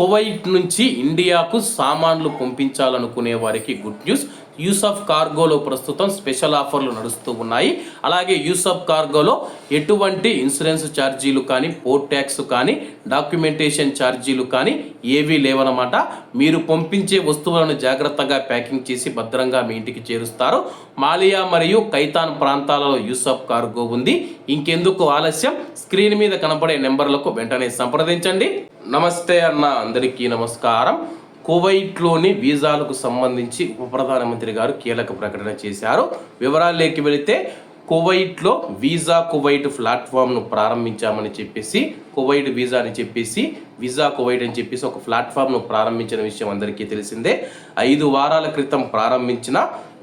Kuwait నుంచి ఇండియాకు సామాన్లు పంపించాలనుకునే వారికి గుడ్ న్యూస్. యూసఫ్ కార్గోలో ప్రస్తుతం స్పెషల్ ఆఫర్లు నడుస్తూ ఉన్నాయి. అలాగే యూసఫ్ కార్గోలో ఎటువంటి ఇన్సూరెన్స్ ఛార్జీలు కానీ పోర్ట్ ట్యాక్స్ కానీ డాక్యుమెంటేషన్ ఛార్జీలు కానీ ఏవీ లేవనమాట మీరు పంపించే వస్తువులను జాగ్రత్తగా ప్యాకింగ్ చేసి భద్రంగా మీ ఇంటికి చేరుస్తారు. మాలియా మరియు కైతాన్ ప్రాంతాలలో యూసఫ్ కార్గో ఉంది. ఇంకెందుకు ఆలస్యం? స్క్రీన్ మీద కనబడే నెంబర్లకు వెంటనే సంప్రదించండి. నమస్తే అన్న అందరికీ నమస్కారం. కువైట్లోని వీసాలకు సంబంధించి ఉప ప్రధానమంత్రి గారు కీలక ప్రకటన చేశారు. వివరాల్లోకి వెళితే కువైట్లో వీసా కువైట్ ప్లాట్ఫామ్ను ప్రారంభించామని చెప్పేసి కువైట్ వీసా అని చెప్పేసి వీసా కువైట్ అని చెప్పేసి ఒక ప్లాట్ఫామ్ను ప్రారంభించిన విషయం అందరికీ తెలిసిందే. ఐదు వారాల క్రితం ప్రారంభించిన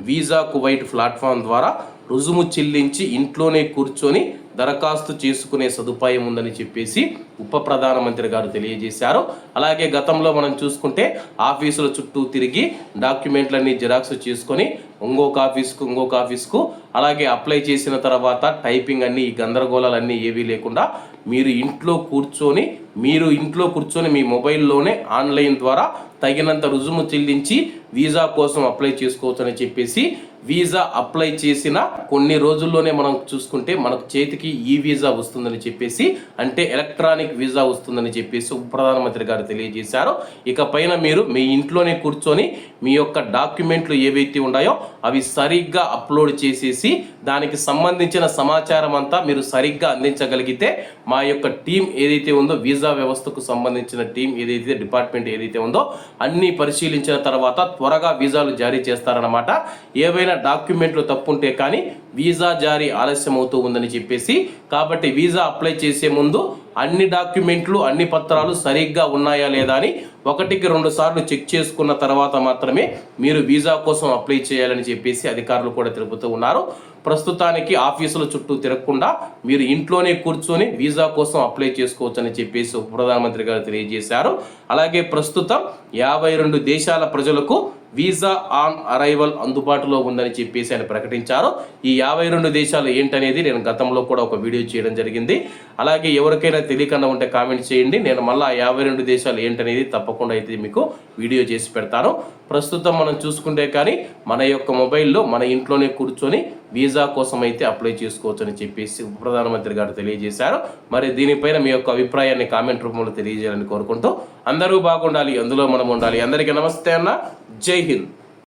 వీసా కువైట్ ప్లాట్ఫామ్ ద్వారా రుజుము చెల్లించి ఇంట్లోనే కూర్చొని దరఖాస్తు చేసుకునే సదుపాయం ఉందని చెప్పేసి ఉప ప్రధానమంత్రి గారు తెలియజేశారు. అలాగే గతంలో మనం చూసుకుంటే ఆఫీసుల చుట్టూ తిరిగి డాక్యుమెంట్లన్నీ జిరాక్స్ చేసుకొని ఇంకొక ఆఫీస్కు ఇంకొక ఆఫీస్కు అలాగే అప్లై చేసిన తర్వాత టైపింగ్ అన్ని ఈ గందరగోళాలన్నీ ఏవీ లేకుండా మీరు ఇంట్లో కూర్చొని మీరు ఇంట్లో కూర్చొని మీ మొబైల్లోనే ఆన్లైన్ ద్వారా తగినంత రుజుము చెల్లించి వీసా కోసం అప్లై చేసుకోవచ్చని చెప్పేసి వీసా అప్లై చేసిన కొన్ని రోజుల్లోనే మనం చూసుకుంటే మనకు చేతికి ఈ వీసా వస్తుందని చెప్పేసి అంటే ఎలక్ట్రానిక్ వీసా వస్తుందని చెప్పేసి ఉప ప్రధానమంత్రి గారు తెలియజేశారు. ఇక పైన మీరు మీ ఇంట్లోనే కూర్చొని మీ యొక్క డాక్యుమెంట్లు ఏవైతే ఉన్నాయో అవి సరిగ్గా అప్లోడ్ చేసేసి దానికి సంబంధించిన సమాచారం అంతా మీరు సరిగ్గా అందించగలిగితే మా యొక్క టీం ఏదైతే ఉందో వీసా వ్యవస్థకు సంబంధించిన టీం ఏదైతే డిపార్ట్మెంట్ ఏదైతే ఉందో అన్నీ పరిశీలించిన తర్వాత త్వరగా వీసాలు జారీ చేస్తారన్నమాట. ఏవైనా డాక్యుమెంట్లు తప్పుంటే కానీ వీసా జారీ ఆలస్యం అవుతూ ఉందని చెప్పేసి కాబట్టి వీసా అప్లై చేసే ముందు అన్ని డాక్యుమెంట్లు అన్ని పత్రాలు సరిగ్గా ఉన్నాయా లేదా అని ఒకటికి రెండు సార్లు చెక్ చేసుకున్న తర్వాత మాత్రమే మీరు వీసా కోసం అప్లై చేయాలని చెప్పేసి అధికారులు కూడా తెలుపుతూ ఉన్నారు. ప్రస్తుతానికి ఆఫీసుల చుట్టూ తిరగకుండా మీరు ఇంట్లోనే కూర్చొని వీసా కోసం అప్లై చేసుకోవచ్చని చెప్పేసి ఉప ప్రధానమంత్రి గారు తెలియజేశారు. అలాగే ప్రస్తుతం యాభై రెండు దేశాల ప్రజలకు వీసా ఆన్ అరైవల్ అందుబాటులో ఉందని చెప్పేసి ఆయన ప్రకటించారు. ఈ యాభై రెండు దేశాలు ఏంటనేది నేను గతంలో కూడా ఒక వీడియో చేయడం జరిగింది. అలాగే ఎవరికైనా తెలియకుండా ఉంటే కామెంట్ చేయండి. నేను మళ్ళీ ఆ యాభై రెండు దేశాలు ఏంటనేది తప్పకుండా అయితే మీకు వీడియో చేసి పెడతాను. ప్రస్తుతం మనం చూసుకుంటే కానీ మన యొక్క మొబైల్లో మన ఇంట్లోనే కూర్చొని వీసా కోసం అయితే అప్లై చేసుకోవచ్చు అని చెప్పేసి ఉప ప్రధానమంత్రి గారు తెలియజేశారు. మరి దీనిపైన మీ యొక్క అభిప్రాయాన్ని కామెంట్ రూపంలో తెలియజేయాలని కోరుకుంటూ అందరూ బాగుండాలి అందులో మనం ఉండాలి. అందరికీ నమస్తే అన్న. జై హింద్.